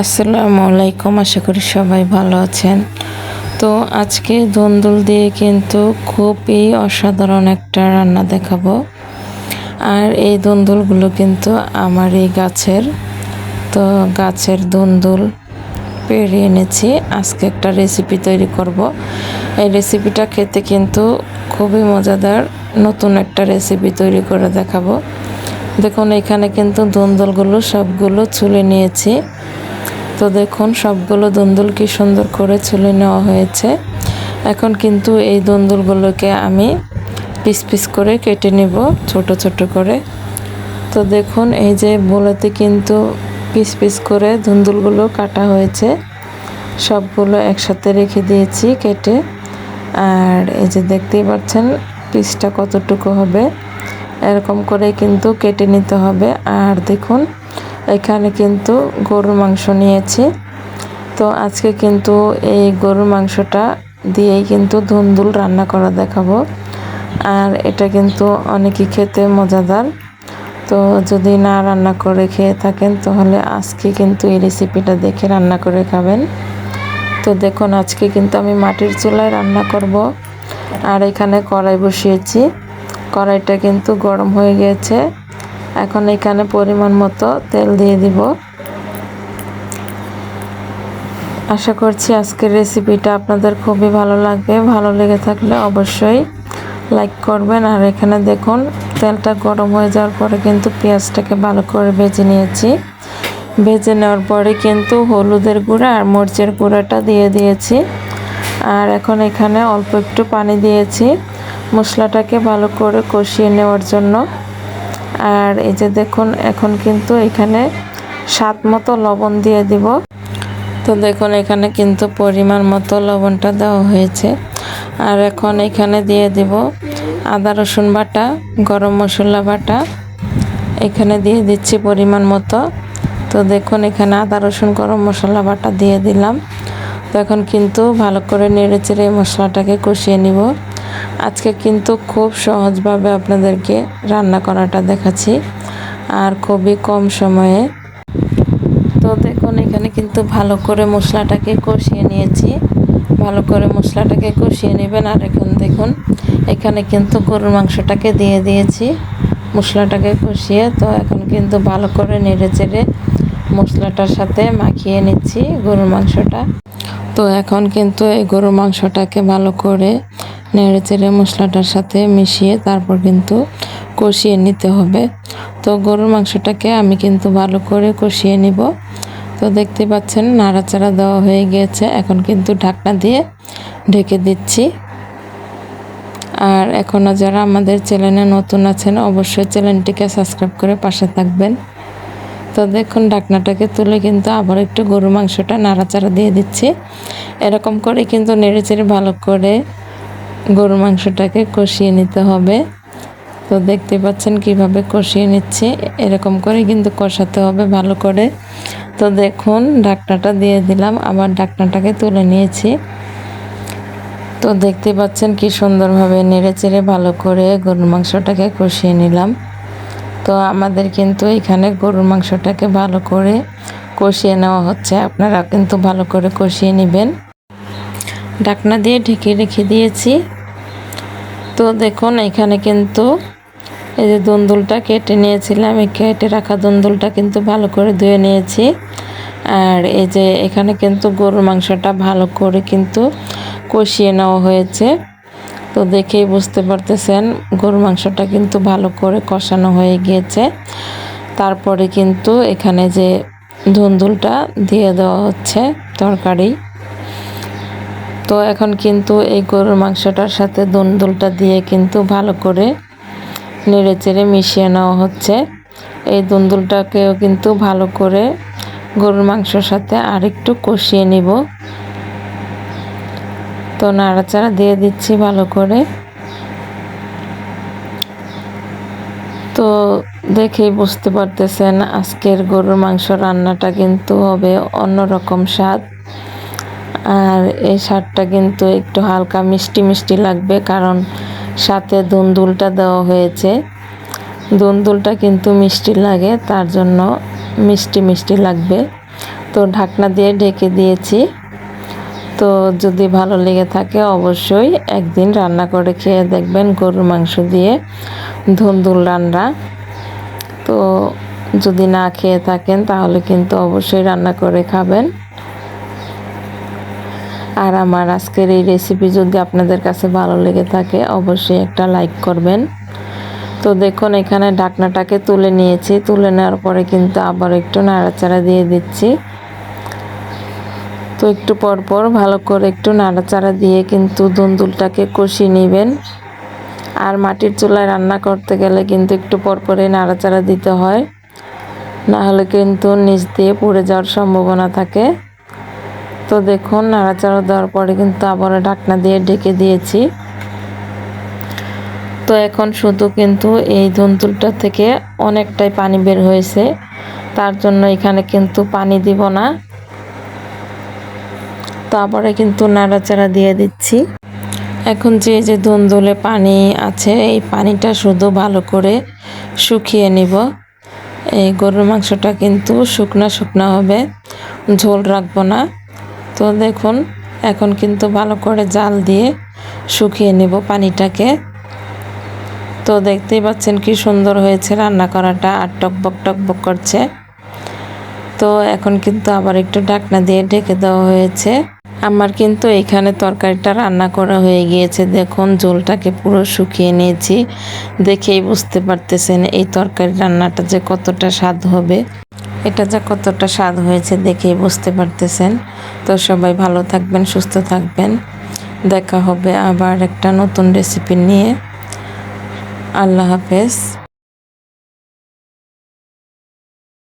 আসসালামু আলাইকুম, আশা করি সবাই ভালো আছেন। তো আজকে ধুন্দুল দিয়ে কিন্তু খুবই অসাধারণ একটা রান্না দেখাবো। আর এই ধুন্দুলগুলো কিন্তু আমার এই গাছের। তো গাছের ধুন্দুল পেরে এনেছি। আজকে একটা রেসিপি তৈরি করব। এই রেসিপিটা খেতে কিন্তু খুবই মজাদার নতুন একটা রেসিপি তৈরি করে দেখাবো। দেখুন, এখানে কিন্তু ধুন্দুলগুলো সবগুলো ছুলে নিয়েছি। তো দেখুন, সবগুলো দন্দুল কি সুন্দর করে ছুলে নেওয়া হয়েছে। এখন কিন্তু এই দন্দুলগুলোকে আমি পিস পিস করে কেটে নেব, ছোট ছোট করে। তো দেখুন, এই যে বোলাতে কিন্তু পিস পিস করে ধুন্দুলগুলো কাটা হয়েছে। সবগুলো একসাথে রেখে দিয়েছি কেটে। আর এই যে দেখতেই পাচ্ছেন, পিসটা কতটুকু হবে, এরকম করে কিন্তু কেটে নিতে হবে। আর দেখুন এখানে কিন্তু গরুর মাংস নিয়েছি। তো আজকে কিন্তু এই গরুর মাংসটা দিয়েই কিন্তু ধুন্দুল রান্না করা দেখাবো। আর এটা কিন্তু অনেকই খেতে মজাদার। তো যদি না রান্না করে খেয়ে থাকেন, তাহলে আজকে কিন্তু এই রেসিপিটা দেখে রান্না করে খাবেন। তো দেখুন, আজকে কিন্তু আমি মাটির চুলায় রান্না করব। আর এখানে কড়াই বসিয়েছি। কড়াইটা কিন্তু গরম হয়ে গেছে। এখন এখানে পরিমাণ মতো তেল দিয়ে দিব। আশা করছি আজকের রেসিপিটা আপনাদের খুবই ভালো লাগবে। ভালো লেগে থাকলে অবশ্যই লাইক করবেন। আর এখানে দেখুন, তেলটা গরম হয়ে যাওয়ার পরে কিন্তু পেঁয়াজটাকে ভালো করে ভেজে নিয়েছি। ভেজে নেওয়ার পরে কিন্তু হলুদের গুঁড়া আর মরিচের গুঁড়াটা দিয়ে দিয়েছি। আর এখন এখানে অল্প একটু পানি দিয়েছি। মশলাটাকে ভালো করে কষিয়ে নেওয়ার জন্য আর এই যে দেখুন, এখন কিন্তু এখানে স্বাদ মতো লবণ দিয়ে দিব। তো দেখুন, এখানে কিন্তু পরিমাণ মতো লবণটা দেওয়া হয়েছে। আর এখন এখানে দিয়ে দিব আদা, রসুন বাটা, গরম মশলা বাটা। এখানে দিয়ে দিচ্ছি পরিমাণ মতো। তো দেখুন, এখানে আদা, রসুন, গরম মশলা বাটা দিয়ে দিলাম। তো এখন কিন্তু ভালো করে নেড়ে চেড়ে মশলাটাকে কষিয়ে নিব। আজকে কিন্তু খুব সহজভাবে আপনাদেরকে রান্না করাটা দেখাচ্ছি, আর খুবই কম সময়ে। তো দেখুন, এখানে কিন্তু ভালো করে মশলাটাকে কষিয়ে নিয়েছি। ভালো করে মশলাটাকে কষিয়ে নেবেন, আর এখন দেখুন, এখানে কিন্তু গরুর মাংসটাকে দিয়ে দিয়েছি মশলাটাকে কষিয়ে। তো এখন কিন্তু ভালো করে নেড়ে চেড়ে মশলাটার সাথে মাখিয়ে নিচ্ছি গরুর মাংসটা। তো এখন কিন্তু এই গরুর মাংসটাকে ভালো করে নেড়ে চেড়ে মশলাটার সাথে মিশিয়ে তারপর কিন্তু কষিয়ে নিতে হবে। তো গরুর মাংসটাকে আমি কিন্তু ভালো করে কষিয়ে নিব। তো দেখতে পাচ্ছেন নাড়াচাড়া দেওয়া হয়ে গিয়েছে। এখন কিন্তু ঢাকনা দিয়ে ঢেকে দিচ্ছি। আর এখনও যারা আমাদের চ্যানেলে নতুন আছেন, অবশ্যই চ্যানেলটিকে সাবস্ক্রাইব করে পাশে থাকবেন। তো দেখুন, ঢাকনাটাকে তুলে কিন্তু আবার একটু গরু মাংসটা নাড়াচাড়া দিয়ে দিচ্ছি। এরকম করে কিন্তু নেড়ে চেড়ে ভালো করে গরু মাংসটাকে কষিয়ে নিতে হবে। তো দেখতে পাচ্ছেন কীভাবে কষিয়ে নিচ্ছি, এরকম করে কিন্তু কষাতে হবে ভালো করে। তো দেখুন, ঢাকনাটা দিয়ে দিলাম, আবার ঢাকনাটাকে তুলে নিয়েছি। তো দেখতে পাচ্ছেন কি সুন্দরভাবে নেড়ে চেড়ে ভালো করে গরুর মাংসটাকে কষিয়ে নিলাম। তো আমাদের কিন্তু এখানে গরুর মাংসটাকে ভালো করে কষিয়ে নেওয়া হচ্ছে। আপনারা কিন্তু ভালো করে কষিয়ে নেবেন। ঢাকনা দিয়ে ঢেকে রেখে দিয়েছি। তো দেখুন, এখানে কিন্তু এই যে দন্দুলটা কেটে নিয়েছিলাম। এই কেটে রাখা দন্দুলটা কিন্তু ভালো করে ধুয়ে নিয়েছি। আর এই যে এখানে কিন্তু গরুর মাংসটা ভালো করে কিন্তু কষিয়ে নেওয়া হয়েছে। তো দেখেই বুঝতে পারতেছেন, গরুর মাংসটা কিন্তু ভালো করে কষানো হয়ে গিয়েছে। তারপরে কিন্তু এখানে যে ধুন্দুলটা দিয়ে দেওয়া হচ্ছে তরকারি। তো এখন কিন্তু এই গরুর মাংসটার সাথে দুলটা দিয়ে কিন্তু ভালো করে নেড়ে চেড়ে মিশিয়ে নেওয়া হচ্ছে। এই দুন্দুলটাকেও কিন্তু ভালো করে গরুর মাংসর সাথে আরেকটু কষিয়ে নিব। তো নাড়াচাড়া দিয়ে দিচ্ছি ভালো করে। তো দেখেই বুঝতে পারতেছেন আজকের গরুর মাংস রান্নাটা কিন্তু হবে অন্যরকম স্বাদ। আর এই স্বাদটা কিন্তু একটু হালকা মিষ্টি মিষ্টি লাগবে কারণ সাথে দুন্দুলটা দেওয়া হয়েছে। দুন্দুলটা কিন্তু মিষ্টি লাগে, তার জন্য মিষ্টি মিষ্টি লাগবে। তো ঢাকনা দিয়ে ঢেকে দিয়েছি। তো যদি ভালো লেগে থাকে অবশ্যই একদিন রান্না করে খেয়ে দেখবেন গরুর মাংস দিয়ে ধুন্দুল রান্না। তো যদি না খেয়ে থাকেন তাহলে কিন্তু অবশ্যই রান্না করে খাবেন। আর আমার আজকের এই রেসিপি যদি আপনাদের কাছে ভালো লেগে থাকে অবশ্যই একটা লাইক করবেন। তো দেখুন এখানে ঢাকনাটাকে তুলে নিয়েছি, তুলে নেওয়ার পরে কিন্তু আবার একটু নাড়াচাড়া দিয়ে দিচ্ছি। তো একটু পর পর ভালো করে একটু নাড়াচাড়া দিয়ে কিন্তু দুন্দুলটাকে কষিয়ে নেবেন। আর মাটির চুলায় রান্না করতে গেলে কিন্তু একটু পর পরে নাড়াচাড়া দিতে হয়। না হলে কিন্তু নিচ দিয়ে পড়ে যাওয়ার সম্ভাবনা থাকে। তো দেখুন, নাড়াচাড়া দেওয়ার পরে কিন্তু আবার ঢাকনা দিয়ে ঢেকে দিয়েছি। তো এখন শুধু কিন্তু এই ধুন্দুলটা থেকে অনেকটাই পানি বের হয়েছে। তার জন্য এখানে কিন্তু পানি দিব না। তারপরে কিন্তু নাড়াচাড়া দিয়ে দিচ্ছি। এখন যে যে ধুন্দুলে পানি আছে, এই পানিটা শুধু ভালো করে শুকিয়ে নিব। এই গরুর মাংসটা কিন্তু শুকনা শুকনা হবে, ঝোল রাখব না। তো দেখুন, এখন কিন্তু ভালো করে জাল দিয়ে শুকিয়ে নেব পানিটাকে। তো দেখতেই পাচ্ছেন কি সুন্দর হয়েছে রান্না করাটা, আর টকবক টকবক করছে। তো এখন কিন্তু আবার একটু ঢাকনা দিয়ে ঢেকে দেওয়া হয়েছে। আমার কিন্তু এখানে তরকারিটা রান্না করা হয়ে গিয়েছে। দেখুন, ঝোলটাকে পুরো শুকিয়ে নিয়েছি। দেখেই বুঝতে পারতেছেন এই তরকারি রান্নাটা যে কতটা স্বাদ হবে। এটা যে কতটা স্বাদ হয়েছে দেখেই বুঝতে পারতেছেন। তো সবাই ভালো থাকবেন, সুস্থ থাকবেন। দেখা হবে আবার একটা নতুন রেসিপি নিয়ে। আল্লাহ হাফেজ।